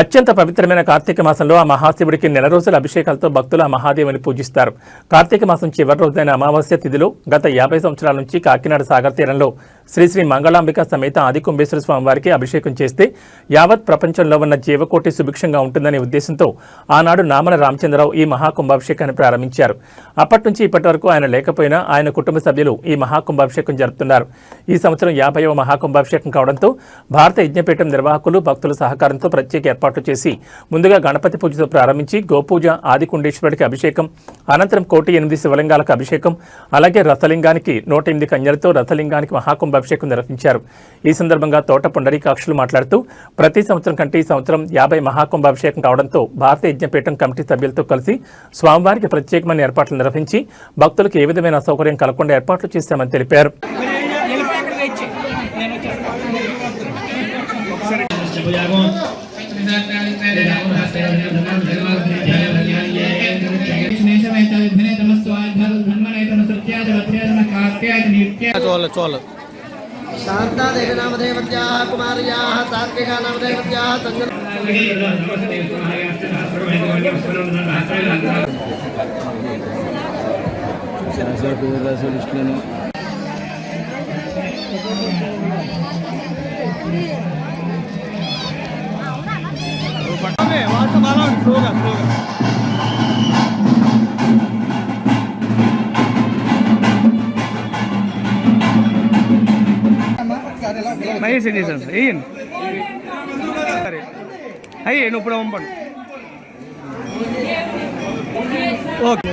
అత్యంత పవిత్రమైన కార్తీక మాసంలో ఆ మహాశివుడికి నెల రోజుల అభిషేకాలతో భక్తులు ఆ మహాదేవుని పూజిస్తారు. కార్తీక మాసం చివరి రోజైన అమావాస్య తిథిలో గత యాభై సంవత్సరాల నుంచి కాకినాడ సాగర్ తీరంలో శ్రీ శ్రీ మంగళాంబిక సమేత ఆదికుంభేశ్వర స్వామి వారికి అభిషేకం చేస్తే యావత్ ప్రపంచంలో ఉన్న జీవకోటి సుభిక్షంగా ఉంటుందనే ఉద్దేశంతో ఆనాడు నామల రామచంద్రరావు ఈ మహాకుంభాభిషేకాన్ని ప్రారంభించారు. అప్పటి నుంచి ఇప్పటి వరకు ఆయన లేకపోయినా ఆయన కుటుంబ సభ్యులు ఈ మహాకుంభాభిషేకం జరుపుతున్నారు. ఈ సంవత్సరం యాభైవ మహాకుంభాభిషేకం కావడంతో భారత యజ్ఞపీఠం నిర్వాహకులు భక్తుల సహకారంతో ప్రత్యేక ఏర్పాట్లు చేసి ముందుగా గణపతి పూజతో ప్రారంభించి గోపూజ ఆదికుండేశ్వరుడికి అభిషేకం అనంతరం కోటి ఎనిమిది శివలింగాలకు అభిషేకం అలాగే రథలింగానికి నూట ఎనిమిది కన్యలతో రథలింగానికి మహాకుంభాభిషేకం నిర్వహించారు ఈ సందర్భంగా తోట పుండరీకాక్షులు మాట్లాడుతూ ప్రతి సంవత్సరం కంటే ఈ సంవత్సరం యాభై మహాకుంభాభిషేకం కావడంతో భారత యజ్ఞపీఠం కమిటీ సభ్యులతో కలిసి స్వామివారికి ప్రత్యేకమైన ఏర్పాట్లు నిర్వహించి భక్తులకు ఏ విధమైన అసౌకర్యం కలగకుండా ఏర్పాట్లు చేశామని తెలిపారు शान्तादेवीनामधेवत्याः कुमार्याः सात्विका नामधेवत्याः तञ्जन శాశ్వతను వాటర్ బాగా స్లోగా స్లోగా એ સિટીઝન ಏನು ಸರಿ ಹೈ ಏನು ಪ್ರಾಬ್ಲಮ್ ಬಟ್ ಓಕೆ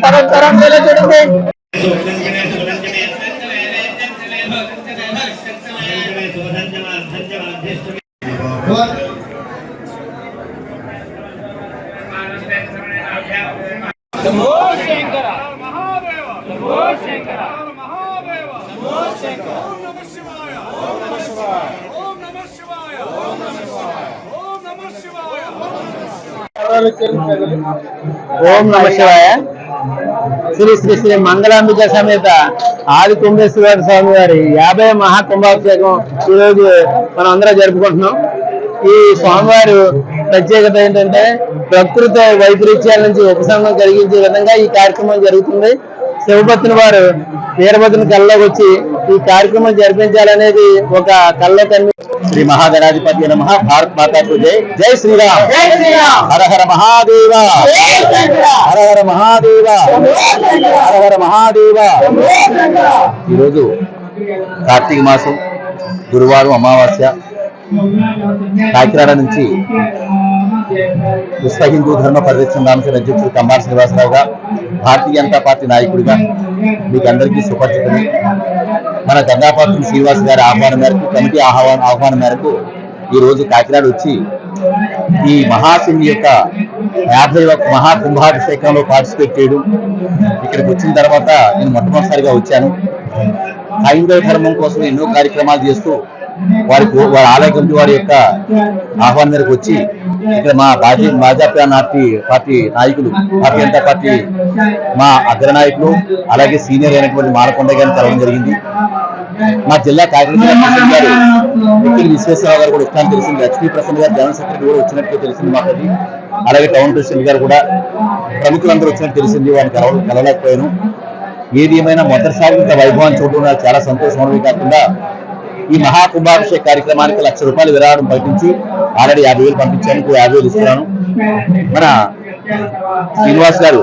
तरम तरम गेले चढते ఓం నమ శివాయ. శ్రీ శ్రీ శ్రీ మంగళాంబిక సమేత ఆది కుంభేశ్వర స్వామి వారి యాభై మహాకుంభాభిషేకం ఈరోజు మనం అందరం జరుపుకుంటున్నాం. ఈ స్వామివారు ప్రత్యేకత ఏంటంటే ప్రకృతి వైపరీత్యాల నుంచి ఉపశమనం కలిగించే విధంగా ఈ కార్యక్రమం జరుగుతుంది. శివభక్తుని వారు వీరభద్రుని కళ్ళలోకి వచ్చి ఈ కార్యక్రమం జరిపించాలనేది ఒక కళ్ళ కన్ను శ్రీ మహాగణాధిపతి నమ భారత్ మాతాకు జై. జై శ్రీరామ్. జై శ్రీరామ్. హర హర మహాదేవ. హర హర మహాదేవ. హర హర మహాదేవ. ఈరోజు కార్తీక మాసం గురువారం అమావాస్య. కాకినాడ నుంచి విశ్వ హిందూ ధర్మ పరిరక్షణ రామచంద్ర అధ్యక్షుడు కమ్మార్ శ్రీనివాసరావుగా భారతీయ జనతా పార్టీ నాయకుడిగా మీకు అందరికీ సుపరిచితమే మన గంగాపాత్రం శ్రీనివాస్ గారి ఆహ్వానం మేరకు కమిటీ ఆహ్వానం ఆహ్వానం మేరకు ఈ రోజు కాకినాడ వచ్చి ఈ మహాశివుని యొక్క యాభై ఒక్క మహాకుంభాభిషేకంలో పార్టిసిపేట్ చేయడం ఇక్కడికి వచ్చిన తర్వాత నేను మొట్టమొదటిసారిగా వచ్చాను. హైందవ ధర్మం కోసం ఎన్నో కార్యక్రమాలు చేస్తూ వారికి వారి ఆలయ కమిటీ వారి యొక్క ఆహ్వానం మేరకు వచ్చి ఇక్కడ మా భాజీ భాజపా నాటి పార్టీ నాయకులు భారతీయ జనతా పార్టీ మా అగ్రనాయకులు అలాగే సీనియర్ అయినటువంటి మాలకొండ గారిని కలవడం జరిగింది. మా జిల్లా కాకినాడ జిల్లా గారు ఎక్కిలి విశ్వేశ్వరరావు గారు కూడా వస్తానని తెలిసింది. లక్ష్మీ ప్రసన్న గారు జనరల్ సెక్రటరీ కూడా వచ్చినట్టు తెలిసింది మాకు అలాగే టౌన్ ప్రెసిడెంట్ గారు కూడా ప్రముఖులందరూ వచ్చినట్టు తెలిసింది వారిని కలవ కలవలేకపోయాను. ఏది ఏమైనా మొదటిసారి ఇంత వైభవాన్ని చూడడం చాలా సంతోషం. ఉండడమే కాకుండా ఈ మహాకుంభాభిషేక్ కార్యక్రమానికి లక్ష రూపాయలు విరాళం పంపించి ఆల్రెడీ యాభై వేలు పంపించాను యాభై వేలు ఇస్తున్నాను. మన శ్రీనివాస్ గారు